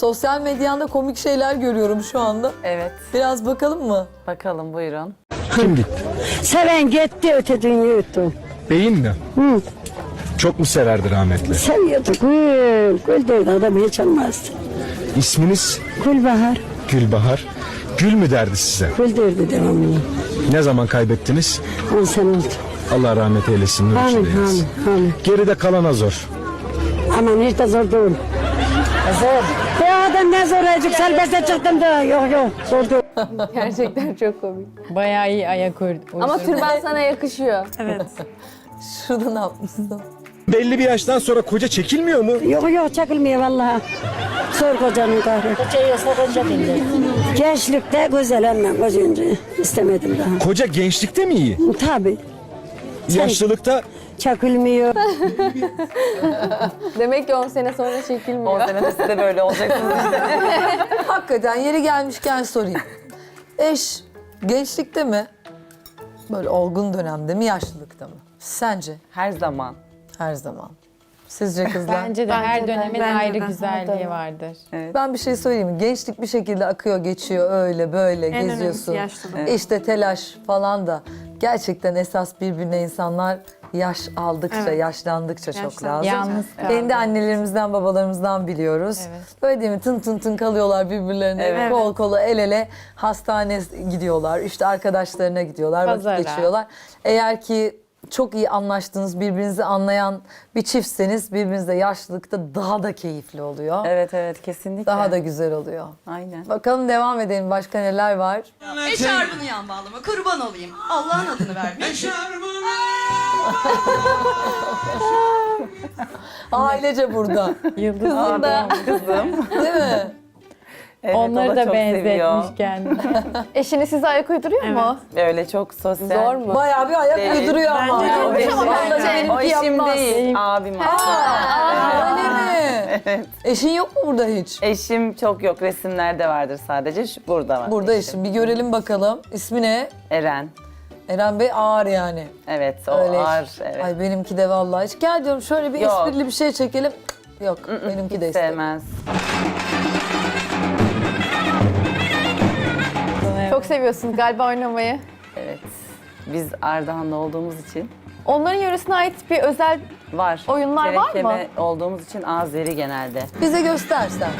Sosyal medyanda komik şeyler görüyorum şu anda. Evet. Biraz bakalım mı? Bakalım buyurun. Kim gitti? Seven gitti öte dünya öte. Beyin mi? Çok mu severdi rahmetli? Seviyordu gül. Gül derdi adam hiç olmazdı. İsminiz Gülbahar. Gülbahar. Gül mü derdi size? Gül derdi devamlı. Ne zaman kaybettiniz? 10 sene oldu. Allah rahmet eylesin. Amin amin amin. Geride kalana zor. Aman hiç de zor değil. Zor. Ya adam ne zor olacak? Serbeste çıktım da. Yok yok değil. Gerçekten çok komik. Bayağı iyi ayak uydurdu. Ama türban sana yakışıyor. Şurada ne yapmışsın? Belli bir yaştan sonra koca çekilmiyor mu? Yok yok çekilmiyor vallahi. Sor kocanın kahri. Gençlikte güzel ama gözünce istemedim daha. Koca gençlikte mi iyi? Tabii. Yaşlılıkta Çekilmiyor. Demek ki 10 sene sonra 10 çekilmiyor. senede siz de böyle olacaksınız işte. Hakikaten yeri gelmişken sorayım. Eş gençlikte mi? Böyle olgun dönemde mi, yaşlılıkta mı? Sence? Her zaman. Her zaman. Sizce kızlar? Bence de her de. dönemin Bence ayrı de. güzelliği vardır. Ben bir şey söyleyeyim mi? Gençlik bir şekilde akıyor, geçiyor öyle böyle geziyorsun. İşte telaş falan da gerçekten esas birbirine insanlar yaş aldıkça, yaşlandıkça çok lazım. Yalnız Kendi annelerimizden, babalarımızdan biliyoruz. Böyle değil mi? Tın tın tın kalıyorlar birbirlerine. Evet. Kol kola, el ele hastaneye gidiyorlar. İşte arkadaşlarına gidiyorlar, Pazara. vakit geçiriyorlar. Eğer ki çok iyi anlaştığınız, birbirinizi anlayan bir çiftseniz birbirinizle yaşlılıkta daha da keyifli oluyor. Evet evet kesinlikle. Daha da güzel oluyor. Aynen. Bakalım devam edelim. Başka neler var? Eşarbını yan bağlama, kurban olayım. Allah'ın adını vermiş. Ailece burada. Yıldız Abim, kızım. Değil mi? Evet, o Onları da seviyor. benzetmiş kendine. Eşini size ayak uyduruyor mu? Öyle çok sosyal. Zor mu? Bayağı bir ayak Değil. uyduruyor ama. Bence de. Vallahi O benimki yapmaz. değil. Abim. Öyle mi? Eşin yok mu burada hiç? Eşim çok yok. Resimlerde vardır sadece. Şu, burada var. Burada eşim. Bir görelim bakalım. İsmi ne? Eren. Eren Bey ağır yani. Evet o Öyle. ağır. Evet. Ay benimki de vallahi. Hiç gel diyorum şöyle bir Yok. esprili bir şey çekelim. Yok benimki de istemem. sevmez. Çok seviyorsunuz galiba oynamayı. Evet. Biz Ardahanlı olduğumuz için Onların yöresine ait bir özel var. Oyunlar var mı? Olduğumuz için Azeri genelde. Bize göstersen.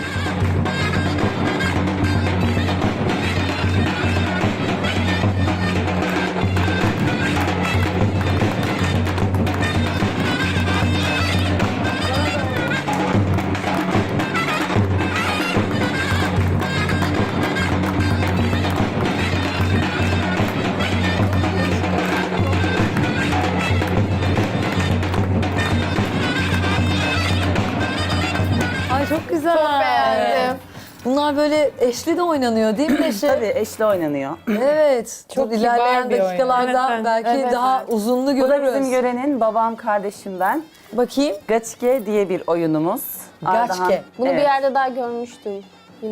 Bunlar böyle eşli de oynanıyor değil mi Neşe? Tabii eşli oynanıyor. Evet. Çok Çok ilerleyen kibar bir oyun. dakikalarda belki Evet, daha uzunlu Bu da görürüz. bizim görenin babam kardeşim ben. Bakayım. Gaçke diye bir oyunumuz. Gaçke. Bunu evet. bir yerde daha görmüştüm.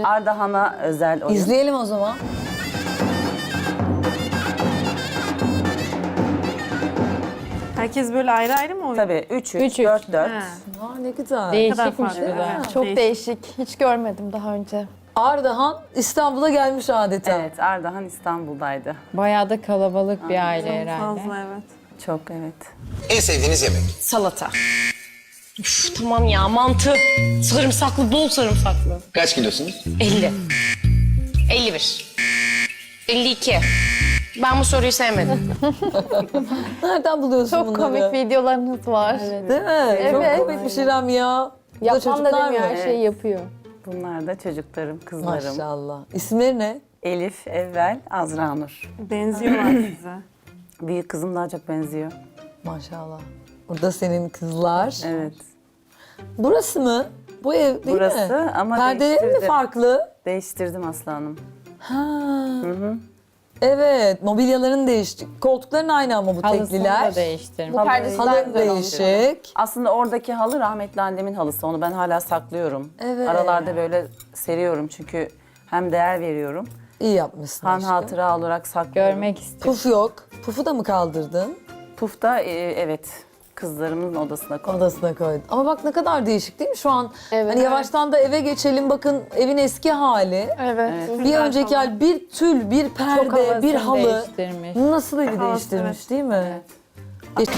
Ardahan'a özel oyun. İzleyelim o zaman. Herkes böyle ayrı ayrı mı oynuyor? Tabii 3 Üç, 3 üç. 4 4. Ha, Aa ne güzel. kadar Değişikmiş farklı. bu da. Evet, Çok değişik. değişik. Hiç görmedim daha önce. Ardahan İstanbul'a gelmiş adeta. Evet Ardahan İstanbul'daydı. Bayağı da kalabalık bir aile herhalde. Fazla evet. Çok evet. En sevdiğiniz yemek? Salata. Üf, tamam ya mantı. Sarımsaklı, bol sarımsaklı. Kaç kilosunuz? 50. 51. 52. Ben bu soruyu sevmedim. Nereden buluyorsun Çok bunları? komik videolarınız var. Değil mi? Evet. Çok komik bir İrem ya. Bu da da çocuklar demiyor mı? her şeyi yapıyor. Bunlar da çocuklarım, kızlarım. Maşallah. İsimleri ne? Elif, Evvel, Azra Nur. Benziyorlar size. Büyük kızım daha çok benziyor. Maşallah. Burada senin kızlar. Evet. Burası mı? Bu ev değil mi? Burası ama Perdeleri mi değiştirdim. farklı? Değiştirdim aslanım. Ha. Evet, mobilyaların değişti. Koltukların aynı ama bu Halısını tekliler. da değiştirmiş. Bu perdesinden Halı güzel olmuş. değişik. Aslında oradaki halı rahmetli annemin halısı. Onu ben hala saklıyorum. Evet. Aralarda böyle seriyorum çünkü hem değer veriyorum. İyi yapmışsın Han aşkım. hatıra olarak saklıyorum. Görmek istiyorum. Puf yok. Pufu da mı kaldırdın? Pufta e, evet. Kızlarımın odasına koydum. Odasına koydun. Ama bak ne kadar değişik değil mi şu an? Evet. Hani yavaştan da eve geçelim. Bakın evin eski hali. Evet. Bir önceki hal bir tül, bir perde, bir halı. değiştirmiş. Nasıl evi değiştirmiş evet. değil mi? Geç-